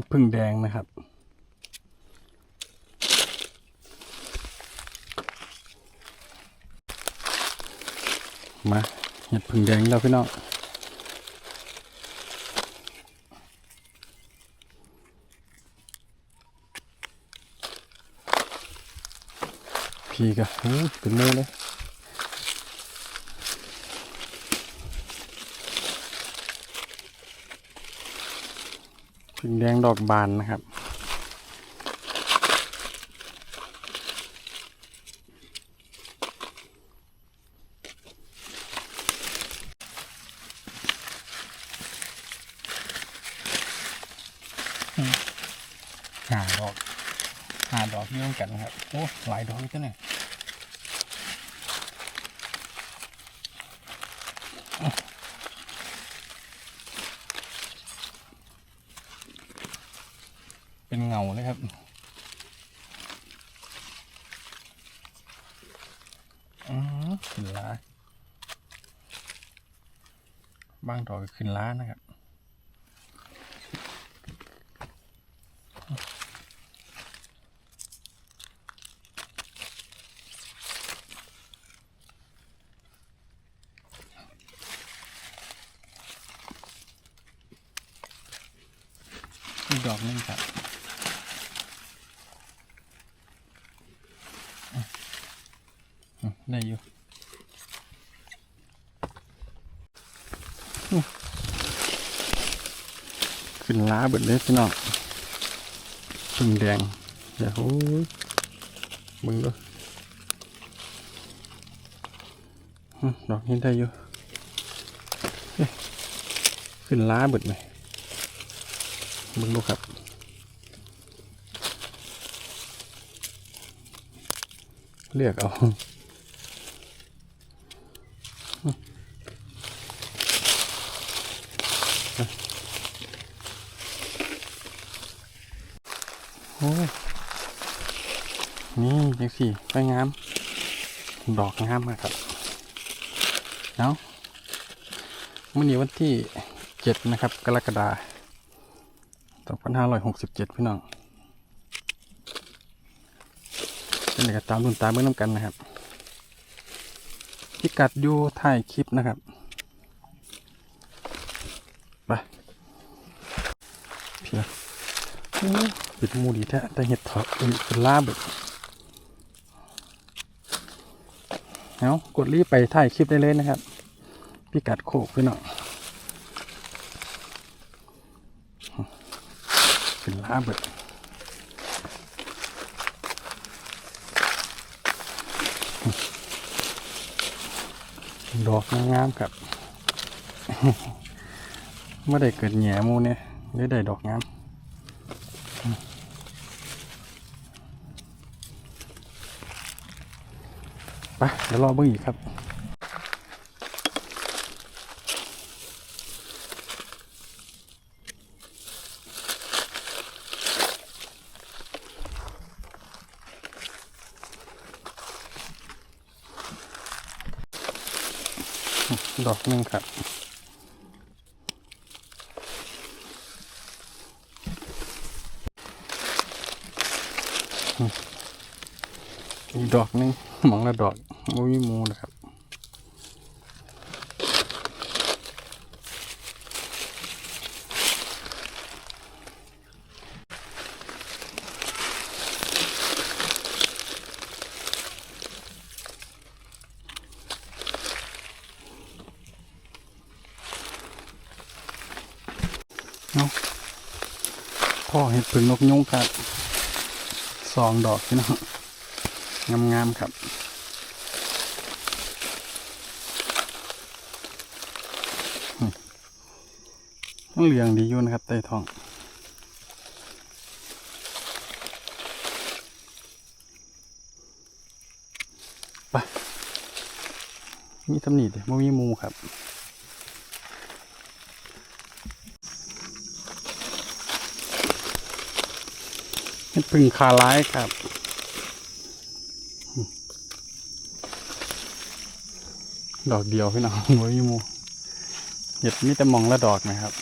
็ดพึ่งแดงนะครับ มาเห็ดพึ่งแดงแล้วพี่น้องพี่ก็โอ้ยเป็นเมือเลย พึ่งแดงดอกบานนะครับ หาดอก หาดอกนี่ต้องกันครับ โอ้ หลายดอกจังเลยเป็นเงาเลยครับ อือขึ้นล้า บาง ดอกขึ้นล้านนะครับอีกดอกนึงครับอืมได้อยู่อืม ขึ้นล้าเบิดเลยพี่น้องพึ่งแดงอย่าโอ้ยมึงดูอืมดอกนี้ได้อยู่เอ๊ะขึ้นล้าเบิดไหมมึงดูครับเลือกเอา โอ้ยนี่จัง สิไปงาม ดอกงามมากครับเอามื่อนี้วันที่เจ็ดนะครับ กรกฎาคมสองพันห้าร้อยหกสิบเจ็ดพี่น้องเป็นอะไรก็ตามรุ่นตามเมื่อน้ำกันนะครับ พิกัดอยู่ถ่ายคลิปนะครับไปเพียโอ้ปิดมูดีแท้แต่เห็ดถอดเป็นล่าบึก เอากดรีบไปถ่ายคลิปได้เลยนะครับ พิกัดโคกพี่น้องเป็นล้าเบิดดอกงามๆครับเมื่อได้เกิดแหย่หมูเนี่ยได้ได้ดอกงามไปเดี๋ยวรอเบิ่งอีกครับดอกนึงครับอีกดอกนึงมองละดอก มุ้ยมูนะครับเอาะพ่อเห็ดผึ่งนกยุงครับสองดอกพี่น้องงามๆครับ เหลียงดีอยู่นะครับไตทองไปมีตำหนิดี๋ยวมีมูครับเห็ดพึ่งคาร้ายครับดอกเดียวพี่น้องหัวยีมูเห็ดมีแต่มองละดอกนะครับ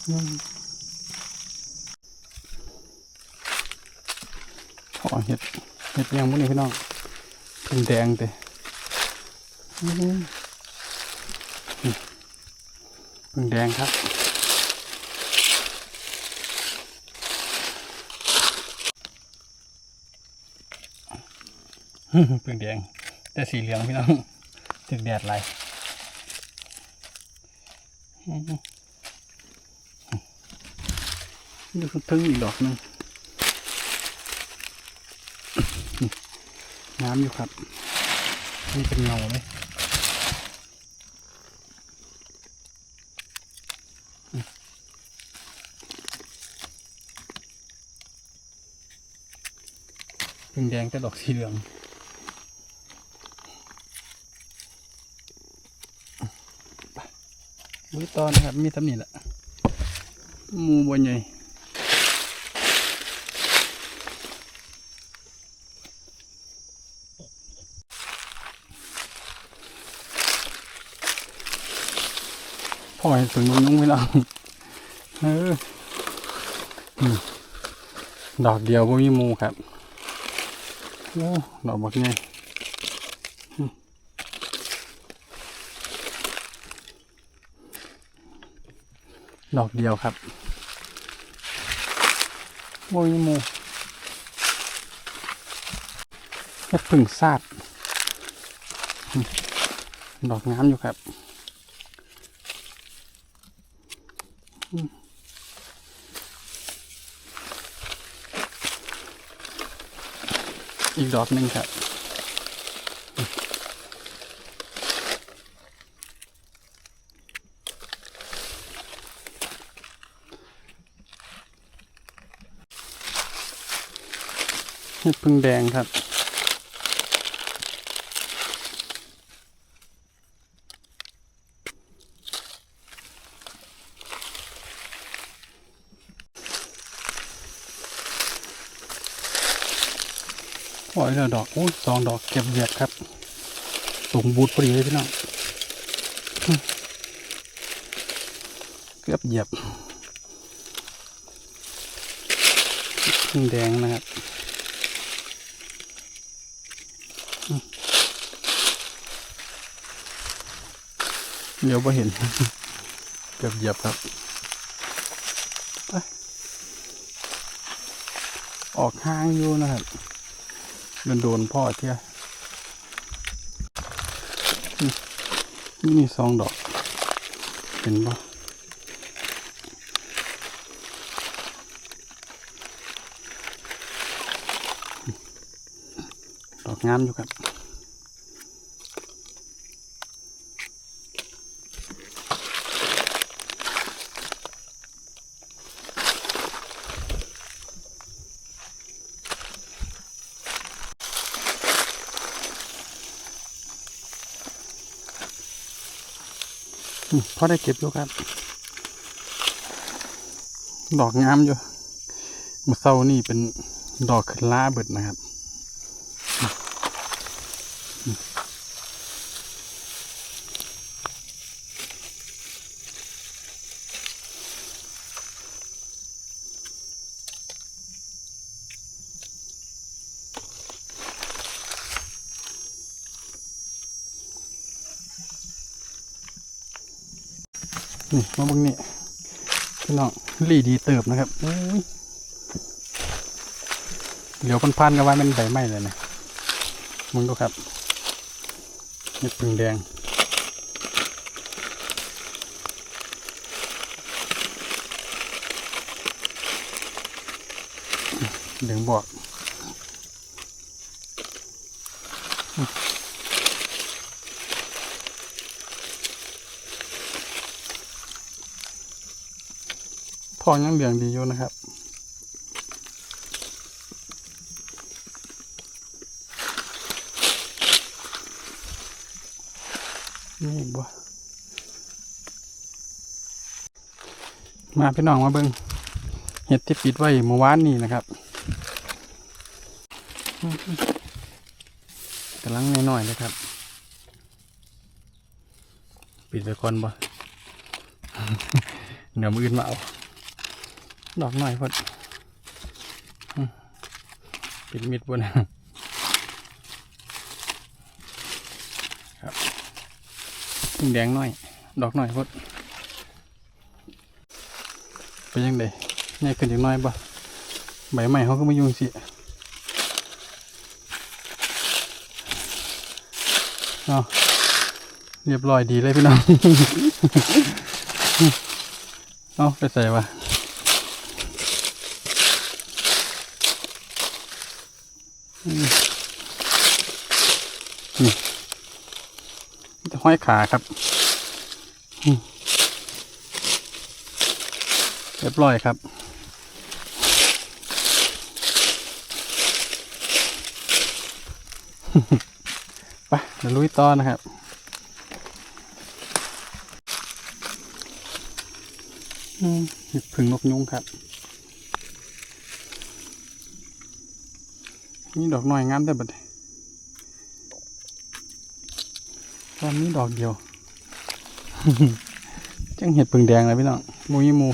พอเห็ดเห็ดยังพวกนี้พี่น้องถึงแดงเตะพึ่งแดงครับพึ่งแดง แต่สีเหลืองพี่น้องถึงแดดไร Mm-hmm. คือทึ่งอีกดอกหนึ่งน้ำอยู่ครับ นี่เป็นเงาเลยพึ่งแดงแต่ดอกสีเหลืองลุยตอนนะครับ มีตำหนิแหละมูบนใหญ่ พ่อเห็นถึงนุ่งนุ่งไม่ลองเออดอกเดียวบ่มีมูครับโอ้ดอกบักใหญ่อืมดอกเดียวครับบ่มีหมูเฮ็ดผึ่งซาด ดอกงามอยู่ครับ อีกดอกหนึ่งครับเห็ดพึ่งแดงครับ โอ้ยแล้วดอกโอ้ยสองดอกเก็บเหยียบครับสูงบูดพอดีเลยพี่น้องเกือบเหยียบแดงนะครับเดี๋ยวพอเห็นเกือบเหยียบครับไปออกห้างอยู่นะครับ โดนโดนพ่อเที่ยนี่มีสองดอก เห็นปะดอกงามอยู่ครับ พอได้เก็บอยู่ครับ ดอกงามอยู่มือเศร้านี่เป็นดอกขึ้นล้าเบิดนะครับ นี่มาบังนี่พี่น้องลีดีเติบนะครับเดี๋ยวพันๆกันว่ามันใบไม้เลยนะมึงดูครับเห็ดพึ่งแดงเหลืองบอก ทองยังเหลืองดีอยู่นะครับนี่อีกบ่มาพี่น้องมาเบิงเห็ดที่ปิดไว้เมื่อวานนี้นะครับกำลังน้อยๆเลยครับ ปิดไว้ก่อนบ่ เดี๋ยวมืออื่นมาเอา ดอกหน่อยพอดอืมปิดมิดบนครับพึ่งแดงหน้อย ดอกหน้อยพอดไปยังไดใหญ่ขึ้นอีกหน้อยบ่ใบใหม่เขาก็มายุ่งสิเอาเรียบร้อยดีเลยพี่น้อง เอาไปใส่วะอืม นี่จะห้อยขาครับเรียบร้อยครับไปเดี๋ยวลุยต่อนะครับอืมเห็ดผึ่งนกยุงครับ นี่ดอกน้อยงามแต่บัดตอนนี้ดอกเดียวจังเห็ดผึ่งแดงเลยพี่น้องมูยี่มู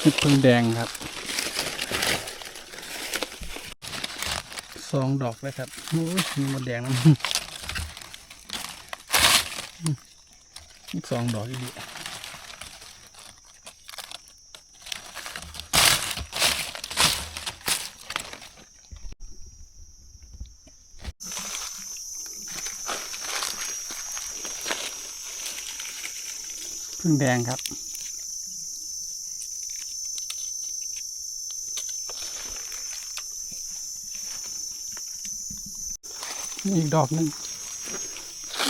เห็ดผึ่งแดงครับสองดอกเลยครับโอ้ยมีหมดแดงนะอีกสองดอกอีก พึ่งแดงครับ อีกดอกหนึ่ง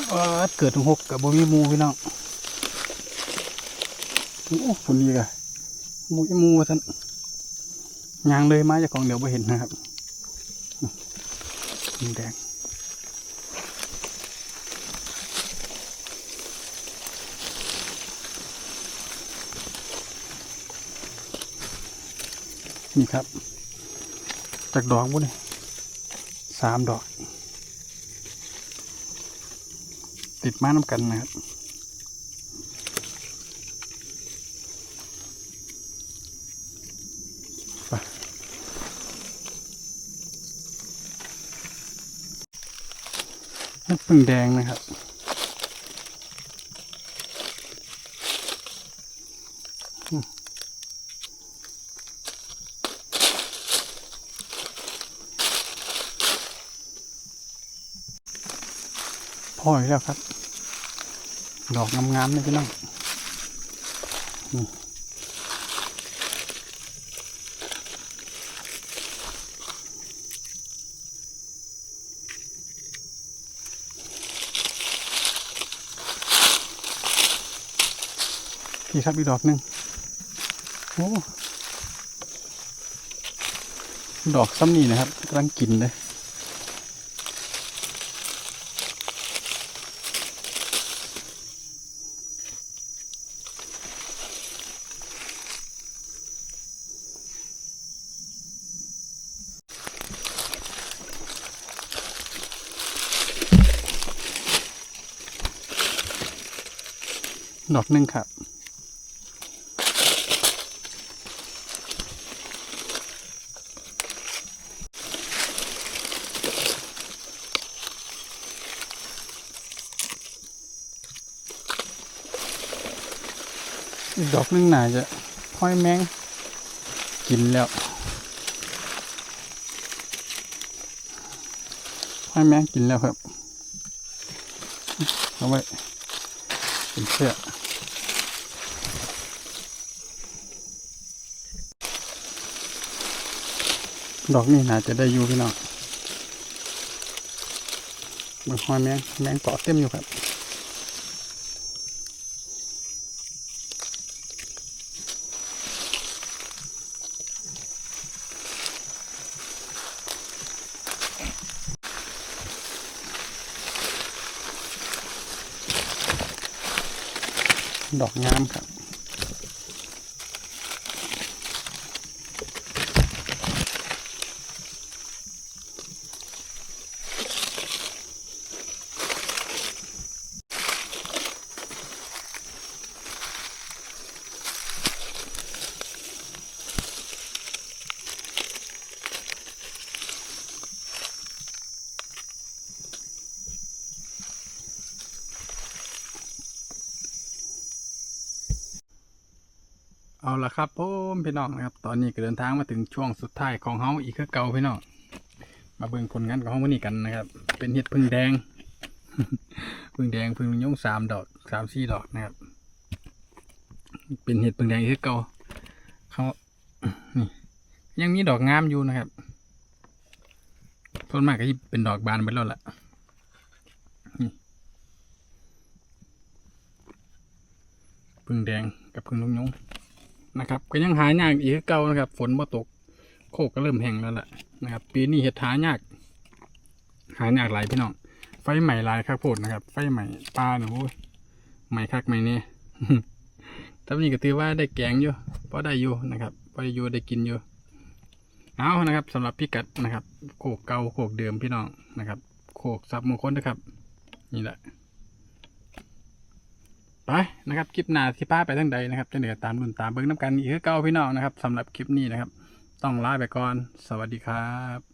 เออเกิดถึงหกกับบ่มีมูพี่น้องโอ้คนนี้กะมูมูท่านยางเลยมาจากของเดี๋ยวไปเห็นนะครับอืมแดง นี่ครับ จากดอกบุ้นี่สามดอก ติดมาน้ำกันนะครับน้ำผึ้งแดงนะครับ พออีกแล้วครับ ดอกงามๆเลยพี่น้องนี่ครับอีกดอกหนึ่งโอ้ ดอกซ้ำนี่นะครับกำลังกินเลย ดอกหนึ่งครับอีกดอกหนึงหน่าจะห้อยแมงกินแล้วห้อยแมงกินแล้วครับเอาไว้เป็นเสื้อ ดอกนี้น่าจะได้อยู่พี่น้องมันหอยแมงแมงเกาะเต็มอยู่ครับดอกงามครับ ละครับผมพี่น้องนะครับ ตอนนี้ก็เดินทางมาถึงช่วงสุดท้ายของเฮาอีกคือเก่าพี่น้องมาเบิ่งผลงานของเฮาวันนี้กันนะครับ เป็นเห็ดพึ่งแดงพึ่งแดงพึ่งยงสามดอกสามสี่ดอกนะครับ เป็นเห็ดพึ่งแดงอีกคือเก่าเขานี่ยังมีดอกงามอยู่นะครับส่วนมากก็จะเป็นดอกบานไปแล้วล่ะพึ่งแดงกับพึ่งลุงยง นะครับ ก็ยังหายากอีกคือเก่านะครับ ฝนบ่ตก โคกก็เริ่มแห้งแล้วล่ะนะครับ ปีนี้เห็ดหายาก หายากหลายพี่น้อง ไฟใหม่ลายคักโพดนะครับ ไฟใหม่ปลาเนี่ยโอ้ยใหม่คักใหม่เนี่ยตอนนี้ก็ถือว่าได้แกงอยู่พอได้อยู่นะครับพอได้อยู่ได้กินอยู่ เอานะครับสำหรับพิกัดนะครับ โคกเก่าโคกเดิมพี่น้องนะครับ โคกซับมงคลนะครับ นี่แหละ ไปนะครับคลิปหน้าที่ป้าไปทั้งใดนะครับจะเหนือตามรุ่นตามเบิ้งน้ำกันอีกเก้าพี่น้องนะครับสำหรับคลิปนี้นะครับ ต้องลาไปก่อน สวัสดีครับ